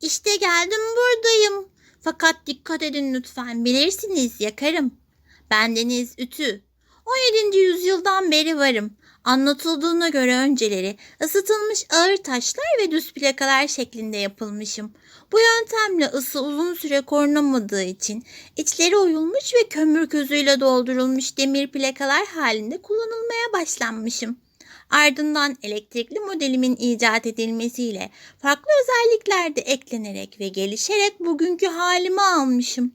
İşte geldim buradayım. Fakat dikkat edin lütfen. Bilirsiniz yakarım. Bendeniz Ütü. 17. yüzyıldan beri varım. Anlatıldığına göre önceleri ısıtılmış ağır taşlar ve düz plakalar şeklinde yapılmışım. Bu yöntemle ısı uzun süre korunamadığı için içleri oyulmuş ve kömür közüyle doldurulmuş demir plakalar halinde kullanılmaya başlanmışım. Ardından elektrikli modelimin icat edilmesiyle farklı özellikler de eklenerek ve gelişerek bugünkü halimi almışım.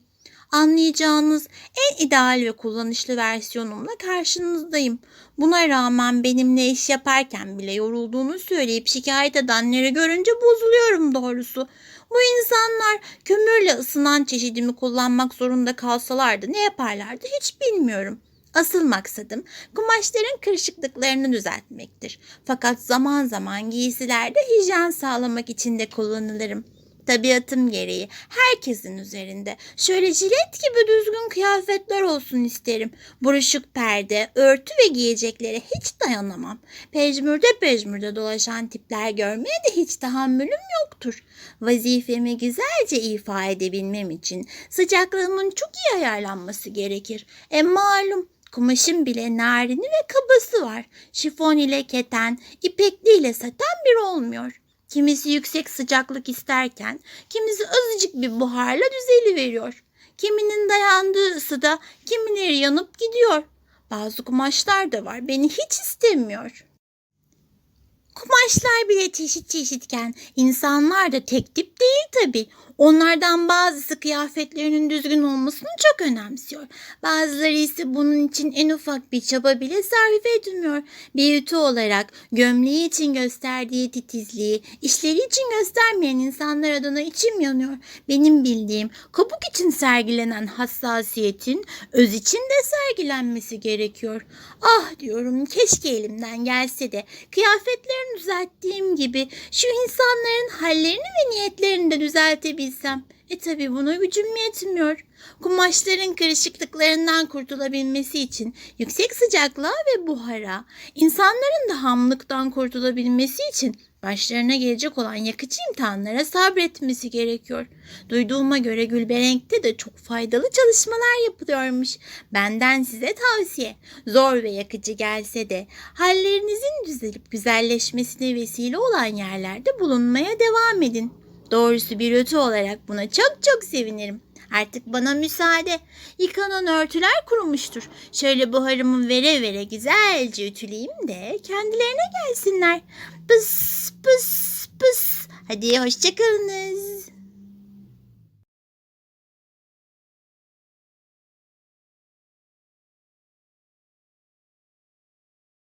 Anlayacağınız en ideal ve kullanışlı versiyonumla karşınızdayım. Buna rağmen benimle iş yaparken bile yorulduğunu söyleyip şikayet edenleri görünce bozuluyorum doğrusu. Bu insanlar kömürle ısınan çeşidimi kullanmak zorunda kalsalardı ne yaparlardı hiç bilmiyorum. Asıl maksadım kumaşların kırışıklıklarını düzeltmektir. Fakat zaman zaman giysilerde hijyen sağlamak için de kullanılırım. Tabiatım gereği herkesin üzerinde şöyle jilet gibi düzgün kıyafetler olsun isterim. Buruşuk perde, örtü ve giyeceklere hiç dayanamam. Pejmürde pejmürde dolaşan tipler görmeye de hiç tahammülüm yoktur. Vazifemi güzelce ifa edebilmem için sıcaklığımın çok iyi ayarlanması gerekir. E malum Kumaşın bile narini ve kabası var. Şifon ile keten, ipekli ile saten bir olmuyor. Kimisi yüksek sıcaklık isterken, kimisi azıcık bir buharla düzeli veriyor. Kiminin dayandığı ısıda kimileri yanıp gidiyor. Bazı kumaşlar da var beni hiç istemiyor. Kumaşlar bile çeşit çeşitken insanlar da tek tip değil tabii. Onlardan bazısı kıyafetlerinin düzgün olmasını çok önemsiyor. Bazıları ise bunun için en ufak bir çaba bile sarf etmiyor. Bir ütü olarak gömleği için gösterdiği titizliği, işleri için göstermeyen insanlar adına içim yanıyor. Benim bildiğim kabuk için sergilenen hassasiyetin öz için de sergilenmesi gerekiyor. Ah diyorum keşke elimden gelse de kıyafetlerini düzelttiğim gibi şu insanların hallerini ve niyetlerini de düzeltebilsem. E tabi buna gücüm yetmiyor. Kumaşların kırışıklıklarından kurtulabilmesi için yüksek sıcaklığa ve buhara, insanların da hamlıktan kurtulabilmesi için başlarına gelecek olan yakıcı imtihanlara sabretmesi gerekiyor. Duyduğuma göre Gülberenk'te de çok faydalı çalışmalar yapılıyormuş. Benden size tavsiye. Zor ve yakıcı gelse de hallerinizin düzelip güzelleşmesine vesile olan yerlerde bulunmaya devam edin. Doğrusu bir ötü olarak buna çok çok sevinirim. Artık bana müsaade. Yıkanan örtüler kurumuştur. Şöyle buharımı vere vere güzelce ütüleyeyim de kendilerine gelsinler. Pıs pıs pıs. Hadi hoşçakalınız.